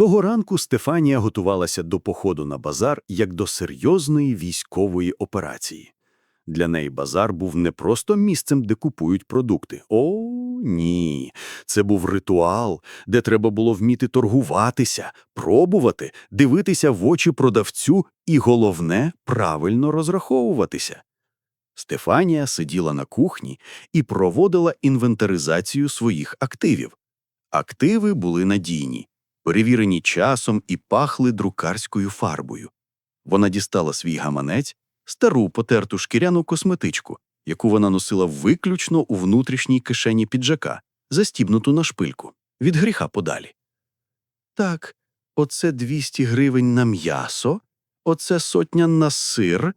Того ранку Стефанія готувалася до походу на базар як до серйозної військової операції. Для неї базар був не просто місцем, де купують продукти. О, ні. Це був ритуал, де треба було вміти торгуватися, пробувати, дивитися в очі продавцю і, головне, правильно розраховуватися. Стефанія сиділа на кухні і проводила інвентаризацію своїх активів. Активи були надійні, перевірені часом і пахли друкарською фарбою. Вона дістала свій гаманець, стару потерту шкіряну косметичку, яку вона носила виключно у внутрішній кишені піджака, застібнуту на шпильку, від гріха подалі. Так, оце 200 гривень на м'ясо, оце сотня на сир,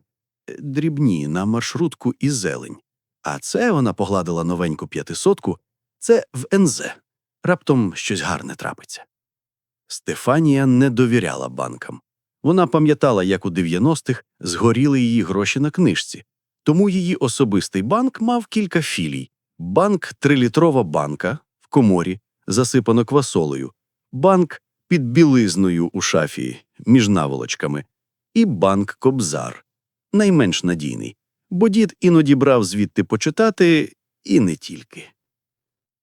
е, дрібні на маршрутку і зелень. А це вона погладила новеньку п'ятисотку, це в НЗ. Раптом щось гарне трапиться. Стефанія не довіряла банкам. Вона пам'ятала, як у 90-х згоріли її гроші на книжці. Тому її особистий банк мав кілька філій. Банк трилітрова банка в коморі, засипано квасолею, банк під білизною у шафі між наволочками, і банк Кобзар, найменш надійний, бо дід іноді брав звідти почитати, і не тільки.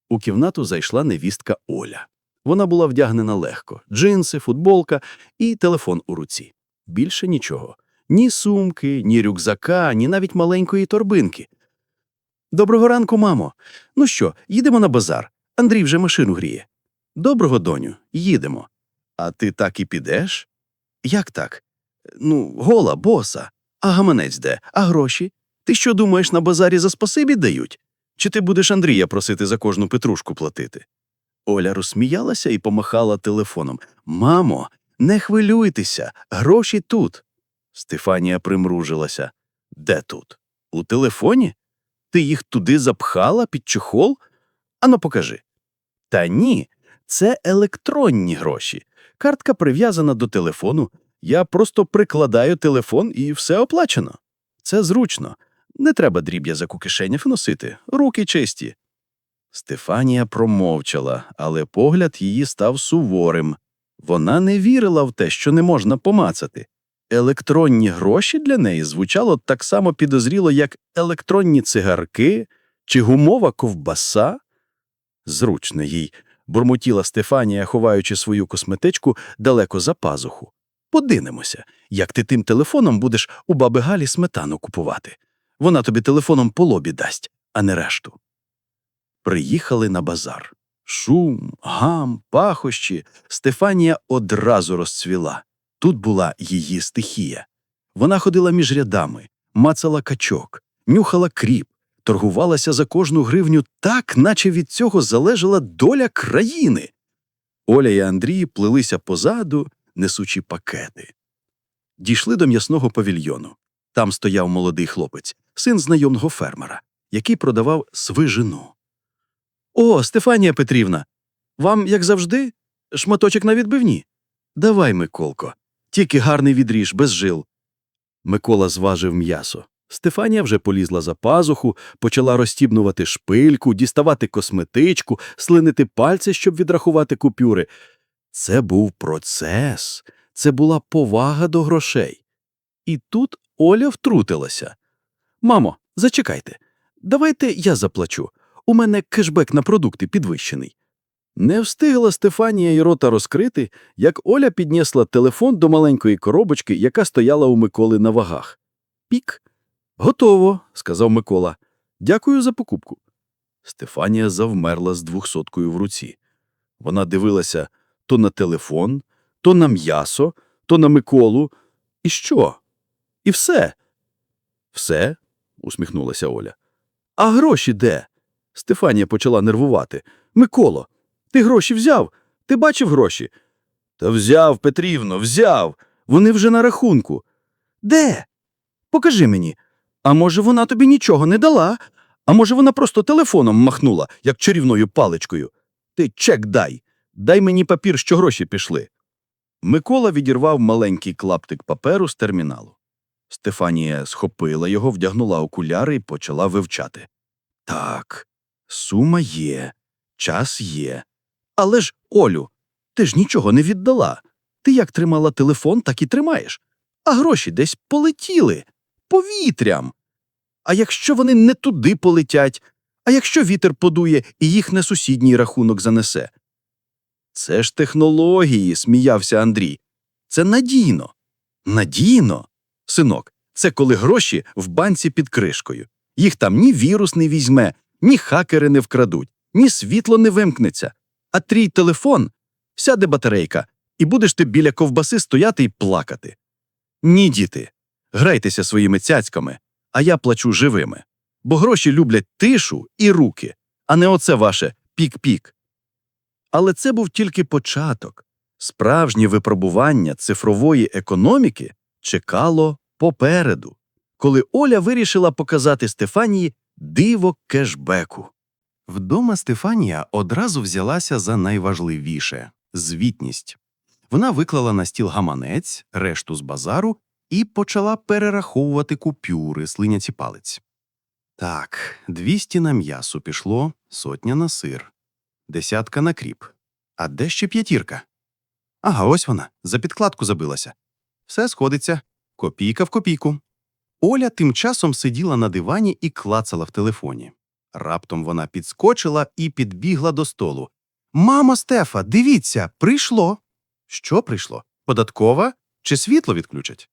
У кімнату зайшла невістка Оля. Вона була вдягнена легко: джинси, футболка і телефон у руці. Більше нічого. Ні сумки, ні рюкзака, ні навіть маленької торбинки. Доброго ранку, мамо. Ну що, їдемо на базар. Андрій вже машину гріє. Доброго, доню, їдемо. А ти так і підеш? Як так? Ну, гола, боса. А гаманець де? А гроші? Ти що думаєш, на базарі за спасибі дають? Чи ти будеш Андрія просити за кожну петрушку платити? Оля розсміялася і помахала телефоном. Мамо, не хвилюйтеся, гроші тут. Стефанія примружилася. Де тут? У телефоні? Ти їх туди запхала під чохол? Ану, покажи. Та ні, це електронні гроші. Картка прив'язана до телефону. Я просто прикладаю телефон і все оплачено. Це зручно. Не треба дріб'язок у кишенях носити, руки чисті. Стефанія промовчала, але погляд її став суворим. Вона не вірила в те, що не можна помацати. Електронні гроші для неї звучало так само підозріло, як електронні цигарки чи гумова ковбаса. Зручно їй, бурмотіла Стефанія, ховаючи свою косметичку далеко за пазуху. Подивимося, як ти тим телефоном будеш у баби Галі сметану купувати. Вона тобі телефоном по лобі дасть, а не решту. Приїхали на базар. Шум, гам, пахощі. Стефанія одразу розцвіла. Тут була її стихія. Вона ходила між рядами, мацала качок, нюхала кріп, торгувалася за кожну гривню так, наче від цього залежала доля країни. Оля і Андрій плелися позаду, несучи пакети. Дійшли до м'ясного павільйону. Там стояв молодий хлопець, син знайомого фермера, який продавав свижину. О, Стефанія Петрівна, вам, як завжди, шматочок на відбивні? Давай, Миколко, тільки гарний відріж, без жил. Микола зважив м'ясо. Стефанія вже полізла за пазуху, почала розстібнувати шпильку, діставати косметичку, слинити пальці, щоб відрахувати купюри. Це був процес, це була повага до грошей. І тут Оля втрутилася. Мамо, зачекайте, давайте я заплачу. У мене кешбек на продукти підвищений. Не встигла Стефанія й рота розкрити, як Оля піднесла телефон до маленької коробочки, яка стояла у Миколи на вагах. Пік. Готово, сказав Микола. Дякую за покупку. Стефанія завмерла з двохсоткою в руці. Вона дивилася то на телефон, то на м'ясо, то на Миколу. І що? І все. Все? усміхнулася Оля. А гроші де? Стефанія почала нервувати. Миколо, ти гроші взяв? Ти бачив гроші? Та взяв, Петрівно, взяв. Вони вже на рахунку. Де? Покажи мені. А може, вона тобі нічого не дала? А може, вона просто телефоном махнула, як чарівною паличкою? Ти чек дай. Дай мені папір, що гроші пішли. Микола відірвав маленький клаптик паперу з терміналу. Стефанія схопила його, вдягнула окуляри і почала вивчати. Так, сума є, час є. Але ж, Олю, Ти ж нічого не віддала. Ти як тримала телефон, так і тримаєш. А гроші десь полетіли повітрям. А якщо вони не туди полетять, а якщо вітер подує і їх на сусідній рахунок занесе? Це ж технології, сміявся Андрій. Це надійно. Надійно. Синок, це коли гроші в банці під кришкою. Їх там ні вірус не візьме, ні хакери не вкрадуть, ні світло не вимкнеться. А твій телефон сяде батарейка, і будеш ти біля ковбаси стояти і плакати. Ні, діти, грайтеся своїми цяцьками, а я плачу живими. Бо гроші люблять тишу і руки, а не оце ваше пік-пік. Але це був тільки початок. Справжнє випробування цифрової економіки чекало попереду, коли Оля вирішила показати Стефанії диво кешбеку. Вдома Стефанія одразу взялася за найважливіше звітність. Вона виклала на стіл гаманець, решту з базару і почала перераховувати купюри слиняці палець. Так, 200 на м'ясо пішло, сотня на сир, десятка на кріп. А де ще п'ятірка? Ага, ось вона, за підкладку забилася. Все сходиться, копійка в копійку. Оля тим часом сиділа на дивані і клацала в телефоні. Раптом вона підскочила і підбігла до столу. Мамо, Стефа, дивіться, прийшло. Що прийшло? Податкова чи світло відключать?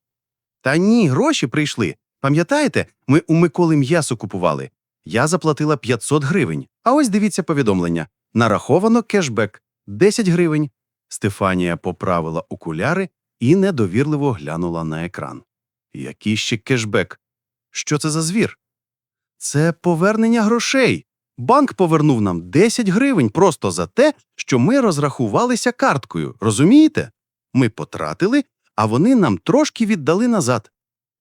Та ні, гроші прийшли. Пам'ятаєте, ми у Миколи м'ясо купували. Я заплатила 500 гривень. А ось дивіться повідомлення. Нараховано кешбек 10 гривень. Стефанія поправила окуляри і недовірливо глянула на екран. Який ще кешбек? Що це за звір? Це повернення грошей. Банк повернув нам 10 гривень просто за те, що ми розрахувалися карткою. Розумієте? Ми потратили, а вони нам трошки віддали назад.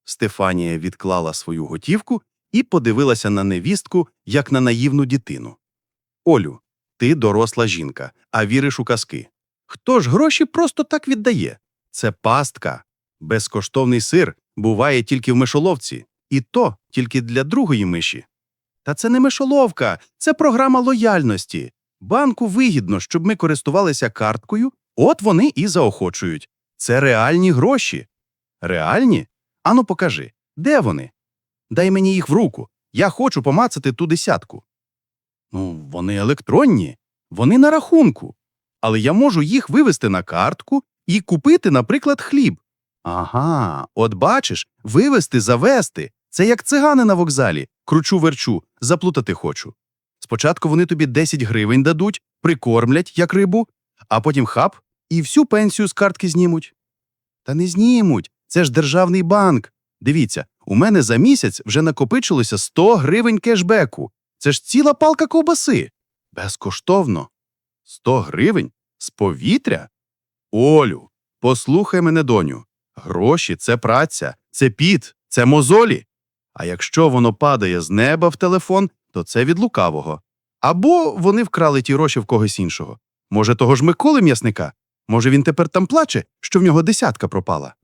Стефанія відклала свою готівку і подивилася на невістку, як на наївну дитину. Олю, ти доросла жінка, а віриш у казки. Хто ж гроші просто так віддає? Це пастка. Безкоштовний сир буває тільки в мишоловці, і то тільки для другої миші. Та це не мишоловка, це програма лояльності. Банку вигідно, щоб ми користувалися карткою, от вони і заохочують. Це реальні гроші. Реальні? Ану покажи, де вони? Дай мені їх в руку. Я хочу помацати ту десятку. Ну, вони електронні, вони на рахунку. Але я можу їх вивести на картку і купити, наприклад, хліб. Ага, от бачиш, вивести, завести. Це як цигани на вокзалі. Кручу верчу, заплутати хочу. Спочатку вони тобі 10 гривень дадуть, прикормлять, як рибу, а потім хап і всю пенсію з картки знімуть. Та не знімуть, це ж державний банк. Дивіться, у мене за місяць вже накопичилося 100 гривень кешбеку. Це ж ціла палка ковбаси. Безкоштовно. 100 гривень? З повітря? Олю, послухай мене, доню. Гроші це праця, це піт, це мозолі. А якщо воно падає з неба в телефон, то це від лукавого. Або вони вкрали ті гроші в когось іншого. Може, того ж Миколи м'ясника? Може, він тепер там плаче, що в нього десятка пропала?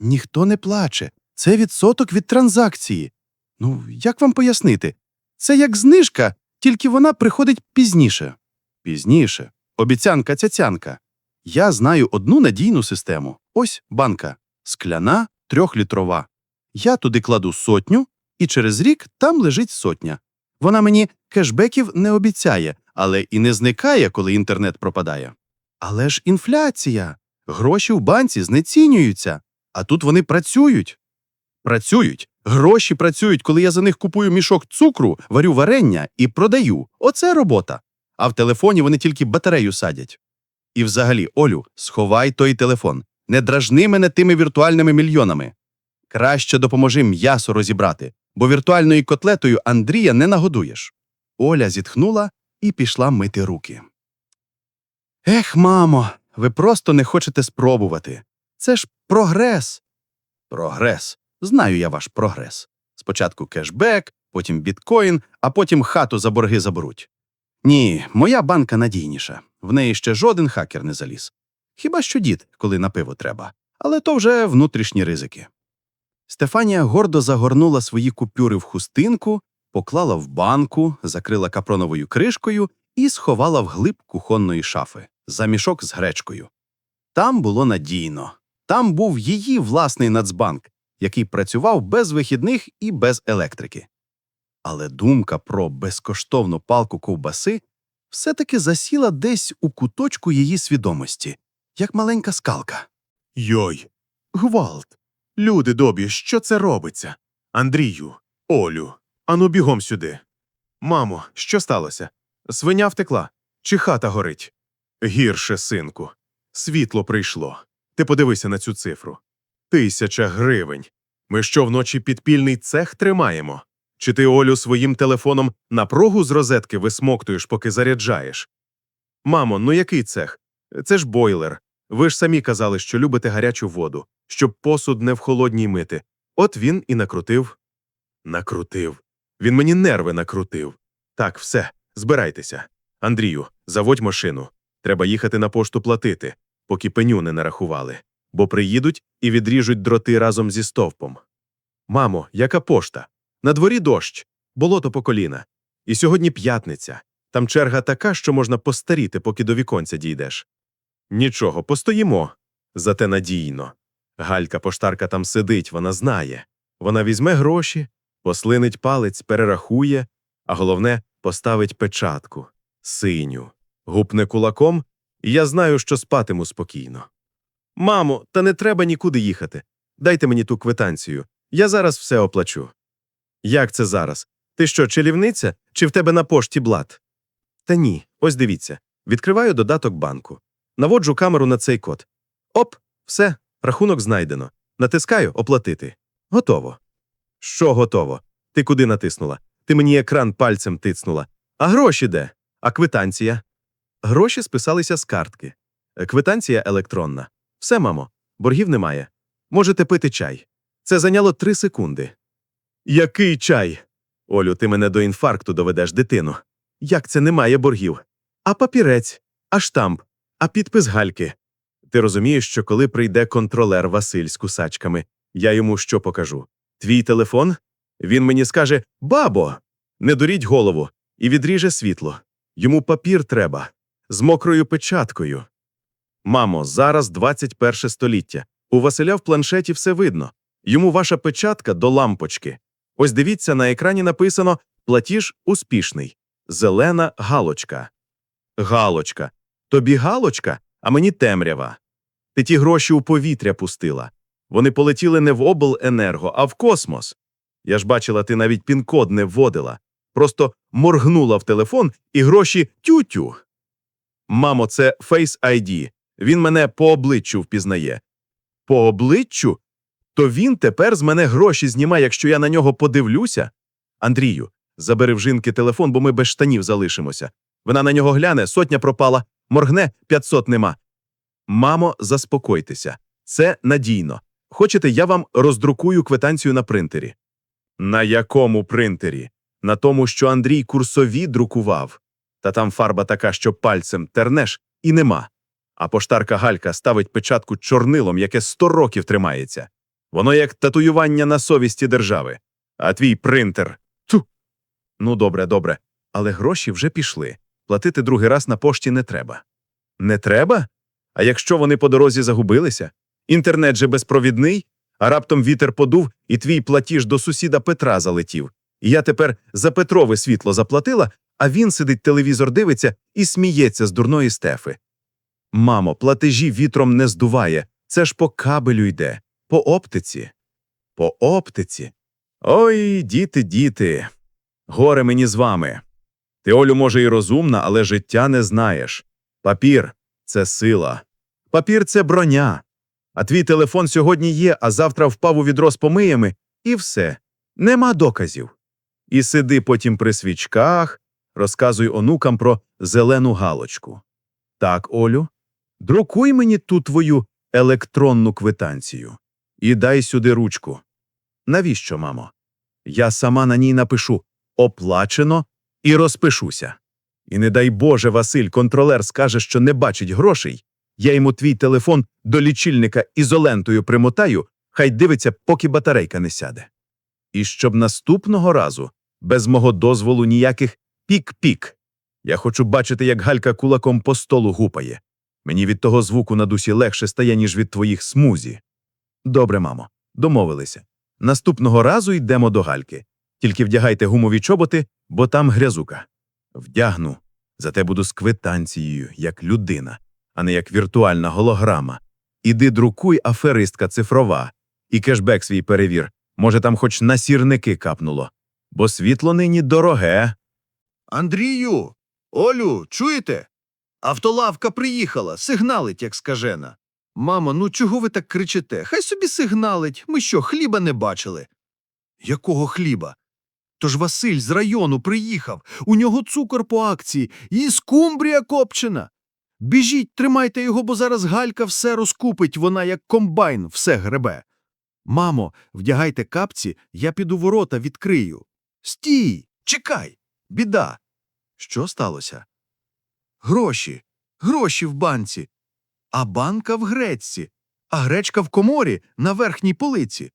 Ніхто не плаче. Це відсоток від транзакції. Ну, як вам пояснити? Це як знижка, тільки вона приходить пізніше. Пізніше. Обіцянка цяцянка. Я знаю одну надійну систему. Ось банка. Скляна, трьохлітрова. Я туди кладу сотню, і через рік там лежить сотня. Вона мені кешбеків не обіцяє, але і не зникає, коли інтернет пропадає. Але ж інфляція. Гроші в банці знецінюються, а тут вони працюють. Працюють. Гроші працюють, коли я за них купую мішок цукру, варю варення і продаю. Оце робота. А в телефоні вони тільки батарею садять. І взагалі, Олю, сховай той телефон. Не дражни мене тими віртуальними мільйонами. Краще допоможи м'ясо розібрати, бо віртуальною котлетою Андрія не нагодуєш. Оля зітхнула і пішла мити руки. Ех, мамо, ви просто не хочете спробувати. Це ж прогрес. Прогрес. Знаю я ваш прогрес. Спочатку кешбек, потім біткоін, а потім хату за борги заберуть. Ні, моя банка надійніша. В неї ще жоден хакер не заліз. Хіба що дід, коли на пиво треба. Але то вже внутрішні ризики. Стефанія гордо загорнула свої купюри в хустинку, поклала в банку, закрила капроновою кришкою і сховала в глиб кухонної шафи. за мішок з гречкою. Там було надійно. Там був її власний Нацбанк, який працював без вихідних і без електрики. Але думка про безкоштовну палку ковбаси все-таки засіла десь у куточку її свідомості, як маленька скалка. Йой, гвалт. Люди добрі, що це робиться? Андрію, Олю, ану бігом сюди. Мамо, що сталося? Свиня втекла? Чи хата горить? Гірше, синку. Світло прийшло. Ти подивися на цю цифру. Тисяча гривень. Ми що вночі підпільний цех тримаємо? Чи ти Олю своїм телефоном напругу з розетки висмоктуєш, поки заряджаєш? Мамо, ну який цех? Це ж бойлер. Ви ж самі казали, що любите гарячу воду, щоб посуд не в холодній мити. От він і накрутив. Накрутив. Він мені нерви накрутив. Так, все, збирайтеся. Андрію, заводь машину. Треба їхати на пошту платити, поки пеню не нарахували, бо приїдуть і відріжуть дроти разом зі стовпом. Мамо, яка пошта? На дворі дощ, болото по коліна. І сьогодні п'ятниця. Там черга така, що можна постаріти, поки до віконця дійдеш. Нічого, постоїмо. Зате надійно. Галька поштарка там сидить, вона знає. Вона візьме гроші, послинить палець, перерахує, а головне поставить печатку синю, гупне кулаком, і я знаю, що спатиму спокійно. Мамо, та не треба нікуди їхати. Дайте мені ту квитанцію. Я зараз все оплачу. Як це зараз? Ти що, чарівниця, чи в тебе на пошті блат? Та ні, ось дивіться. Відкриваю додаток банку. Наводжу камеру на цей код. Оп, все, рахунок знайдено. Натискаю оплатити. Готово. Що готово? Ти куди натиснула? Ти мені екран пальцем тицнула. А гроші де? А квитанція? Гроші списалися з картки. Е, Квитанція електронна. Все, мамо, боргів немає. Можете пити чай. Це зайняло три секунди. Який чай? Олю, ти мене до інфаркту доведеш, дитину. Як це немає боргів? А папірець, а штамп, а підпис гальки. Ти розумієш, що коли прийде контролер Василь з кусачками, я йому що покажу? Твій телефон? Він мені скаже Бабо, не дуріть голову, і відріже світло. Йому папір треба з мокрою печаткою. Мамо, зараз 21 століття. У Василя в планшеті все видно. Йому ваша печатка до лампочки. Ось дивіться, на екрані написано Платіж успішний. Зелена галочка. Галочка. Тобі галочка, а мені темрява. Ти ті гроші у повітря пустила. Вони полетіли не в обленерго, а в космос. Я ж бачила, ти навіть пін-код не вводила. Просто моргнула в телефон і гроші тю-тю. Мамо, це Face ID. Він мене по обличчю впізнає. По обличчю? То він тепер з мене гроші знімає, якщо я на нього подивлюся. Андрію, забери в жінки телефон, бо ми без штанів залишимося. Вона на нього гляне, сотня пропала, моргне, 500 нема. Мамо, заспокойтеся. Це надійно. Хочете, я вам роздрукую квитанцію на принтері? На якому принтері? На тому, що Андрій курсові друкував. Та там фарба така, що пальцем тернеш, і нема. А поштарка Галька ставить печатку чорнилом, яке сто років тримається. Воно як татуювання на совісті держави. А твій принтер. Ту. Ну, добре, добре. Але гроші вже пішли. Платити другий раз на пошті не треба. Не треба? А якщо вони по дорозі загубилися? Інтернет же безпровідний, а раптом вітер подув, і твій платіж до сусіда Петра залетів. І я тепер за Петрове світло заплатила, а він сидить телевізор дивиться і сміється з дурної стефи. Мамо, платежі вітром не здуває. Це ж по кабелю йде, по оптиці. По оптиці. Ой, діти, діти. Горе мені з вами. Ти, Олю, може, і розумна, але життя не знаєш. Папір це сила. Папір це броня. А твій телефон сьогодні є, а завтра впав у відро з помиями, і все. Нема доказів. І сиди потім при свічках, розказуй онукам про зелену галочку. Так, Олю, друкуй мені ту твою електронну квитанцію і дай сюди ручку. Навіщо, мамо? Я сама на ній напишу оплачено і розпишуся. І не дай Боже, Василь, контролер скаже, що не бачить грошей. Я йому твій телефон до лічильника ізолентою примотаю, хай дивиться, поки батарейка не сяде. І щоб наступного разу, без мого дозволу ніяких пік-пік. Я хочу бачити, як Галька кулаком по столу гупає. Мені від того звуку на дусі легше стає, ніж від твоїх смузі. Добре, мамо, домовилися. Наступного разу йдемо до гальки. Тільки вдягайте гумові чоботи, бо там грязука. Вдягну. Зате буду з квитанцією, як людина, а не як віртуальна голограма. Іди друкуй аферистка цифрова. І кешбек свій перевір. Може, там хоч на сірники капнуло. Бо світло нині дороге. Андрію, Олю, чуєте? Автолавка приїхала, сигналить, як скажена. Мамо, ну чого ви так кричите? Хай собі сигналить. Ми що, хліба не бачили? Якого хліба? Тож Василь з району приїхав, у нього цукор по акції і скумбрія копчена. Біжіть, тримайте його, бо зараз Галька все розкупить, вона як комбайн все гребе. Мамо, вдягайте капці, я піду ворота відкрию. Стій, чекай, біда. Що сталося? Гроші, гроші в банці, а банка в гречці, а гречка в коморі на верхній полиці.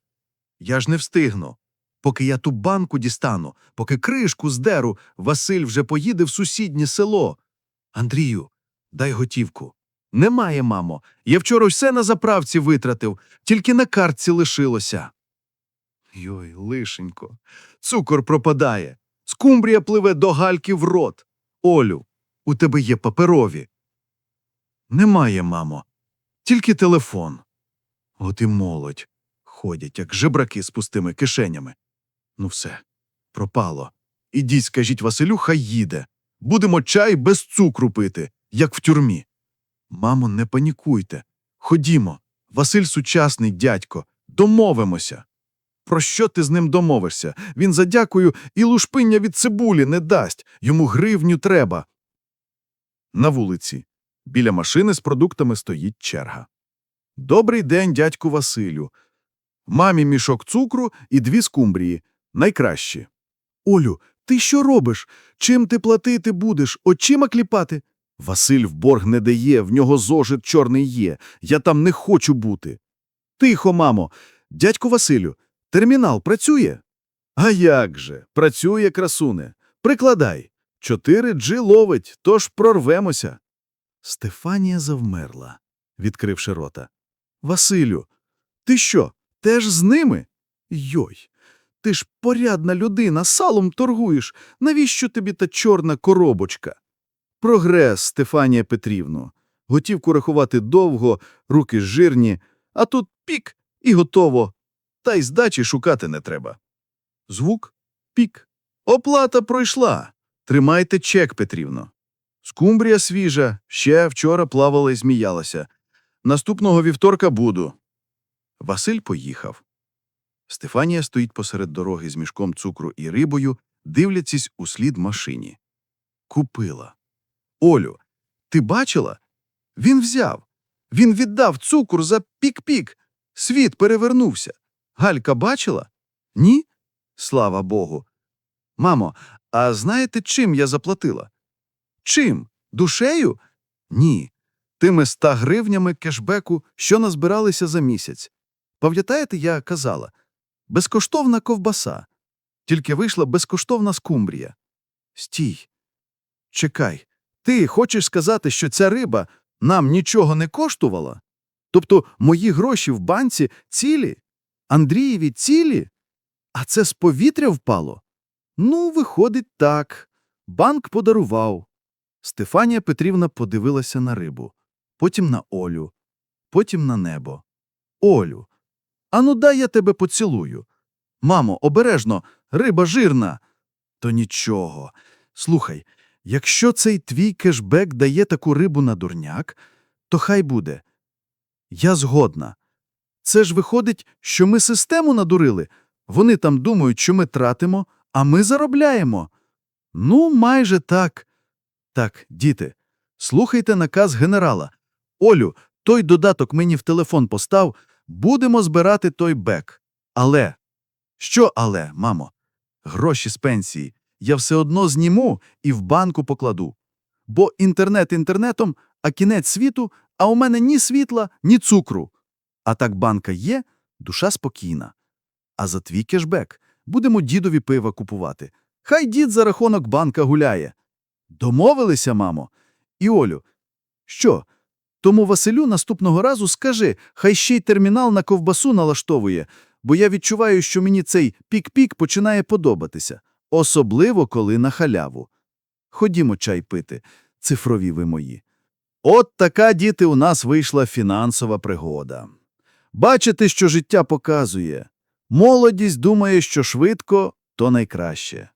Я ж не встигну. Поки я ту банку дістану, поки кришку здеру, Василь вже поїде в сусіднє село. Андрію, дай готівку. Немає, мамо. Я вчора все на заправці витратив, тільки на картці лишилося. Йой, лишенько, цукор пропадає. Скумбрія пливе до гальки в рот. Олю, у тебе є паперові. Немає, мамо. Тільки телефон. От і молодь. Ходять, як жебраки з пустими кишенями. Ну все, пропало. Ідіть, скажіть Василю, хай їде. Будемо чай без цукру пити, як в тюрмі. Мамо, не панікуйте. Ходімо. Василь сучасний дядько. Домовимося. Про що ти з ним домовишся? Він за дякую і лушпиння від цибулі не дасть. Йому гривню треба. На вулиці. Біля машини з продуктами стоїть черга. Добрий день, дядьку Василю. Мамі мішок цукру і дві скумбрії. Найкращі. Олю, ти що робиш? Чим ти платити будеш? Очима кліпати? Василь в борг не дає, в нього зожит чорний є. Я там не хочу бути. Тихо, мамо. Дядьку Василю, термінал працює? А як же? Працює, красуне. Прикладай. 4G ловить, тож прорвемося. Стефанія завмерла, відкривши рота. Василю, ти що, теж з ними? Йой, ти ж порядна людина, салом торгуєш. Навіщо тобі та чорна коробочка? Прогрес, Стефанія Петрівно. Готівку рахувати довго, руки жирні, а тут пік і готово. Та й здачі шукати не треба. Звук пік. Оплата пройшла. Тримайте чек, Петрівно. Скумбрія свіжа, ще вчора плавала і зміялася. Наступного вівторка буду. Василь поїхав. Стефанія стоїть посеред дороги з мішком цукру і рибою, дивлячись у слід машині. Купила. Олю, ти бачила? Він взяв. Він віддав цукор за пік-пік. Світ перевернувся. Галька бачила? Ні? Слава Богу. Мамо, а знаєте, чим я заплатила? Чим? Душею? Ні. Тими ста гривнями кешбеку, що назбиралися за місяць. Пам'ятаєте, я казала? Безкоштовна ковбаса. Тільки вийшла безкоштовна скумбрія. Стій. Чекай. Ти хочеш сказати, що ця риба нам нічого не коштувала? Тобто мої гроші в банці цілі? Андрієві цілі? А це з повітря впало? Ну, виходить так. Банк подарував. Стефанія Петрівна подивилася на рибу, потім на Олю, потім на небо. Олю, ану дай я тебе поцілую. Мамо, обережно, риба жирна. То нічого. Слухай, якщо цей твій кешбек дає таку рибу на дурняк, то хай буде. Я згодна. Це ж виходить, що ми систему надурили. Вони там думають, що ми тратимо, а ми заробляємо. Ну, майже так. Так, діти, слухайте наказ генерала. Олю, той додаток мені в телефон постав, будемо збирати той бек. Але. Що але, мамо? Гроші з пенсії. Я все одно зніму і в банку покладу. Бо інтернет інтернетом, а кінець світу, а у мене ні світла, ні цукру. А так банка є, душа спокійна. А за твій кешбек будемо дідові пива купувати. Хай дід за рахунок банка гуляє. Домовилися, мамо. І Олю, що, Тому Василю наступного разу скажи, хай ще й термінал на ковбасу налаштовує, бо я відчуваю, що мені цей пік-пік починає подобатися, особливо коли на халяву. Ходімо чай пити, цифрові ви мої. От така, діти, у нас вийшла фінансова пригода. Бачите, що життя показує. Молодість думає, що швидко – то найкраще.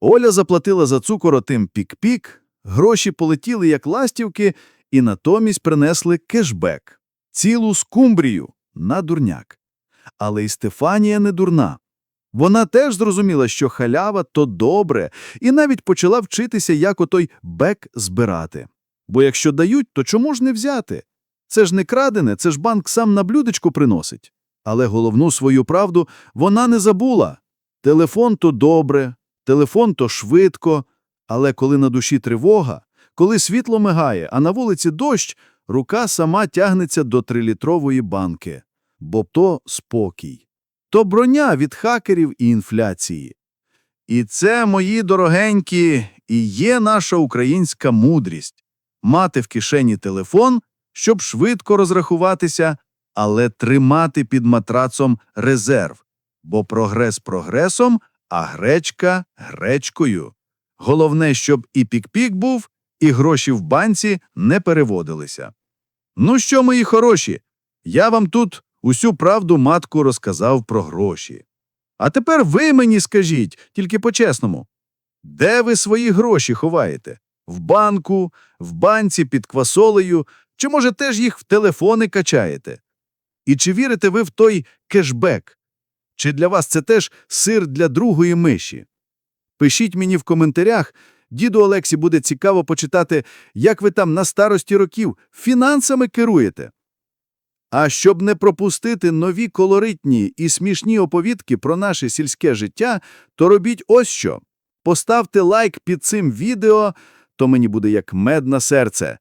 Оля заплатила за цукор отим пік-пік, гроші полетіли як ластівки і натомість принесли кешбек – цілу скумбрію на дурняк. Але і Стефанія не дурна. Вона теж зрозуміла, що халява – то добре, і навіть почала вчитися, як отой бек збирати. Бо якщо дають, то чому ж не взяти? Це ж не крадене, це ж банк сам на блюдечку приносить. Але головну свою правду вона не забула. Телефон – то добре, телефон – то швидко, але коли на душі тривога, коли світло мигає, а на вулиці дощ, рука сама тягнеться до трилітрової банки. Бо то спокій. То броня від хакерів і інфляції. І це, мої дорогенькі, і є наша українська мудрість – мати в кишені телефон, щоб швидко розрахуватися, але тримати під матрацом резерв, бо прогрес прогресом, а гречка гречкою. Головне, щоб і пік-пік був, і гроші в банці не переводилися. Ну що, мої хороші, я вам тут усю правду матку розказав про гроші. А тепер ви мені скажіть, тільки по-чесному, де ви свої гроші ховаєте? В банку, в банці під квасолею, чи, може, теж їх в телефони качаєте? І чи вірите ви в той кешбек? Чи для вас це теж сир для другої миші? Пишіть мені в коментарях, діду Олексі буде цікаво почитати, як ви там на старості років фінансами керуєте. А щоб не пропустити нові колоритні і смішні оповідки про наше сільське життя, то робіть ось що. Поставте лайк під цим відео, то мені буде як мед на серце.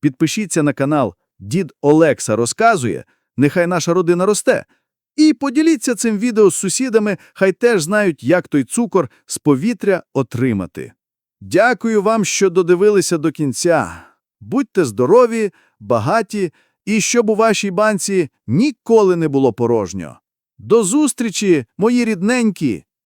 Підпишіться на канал Дід Олекса розказує, нехай наша родина росте. І поділіться цим відео з сусідами, хай теж знають, як той цукор з повітря отримати. Дякую вам, що додивилися до кінця. Будьте здорові, багаті і щоб у вашій банці ніколи не було порожньо. До зустрічі, мої рідненькі!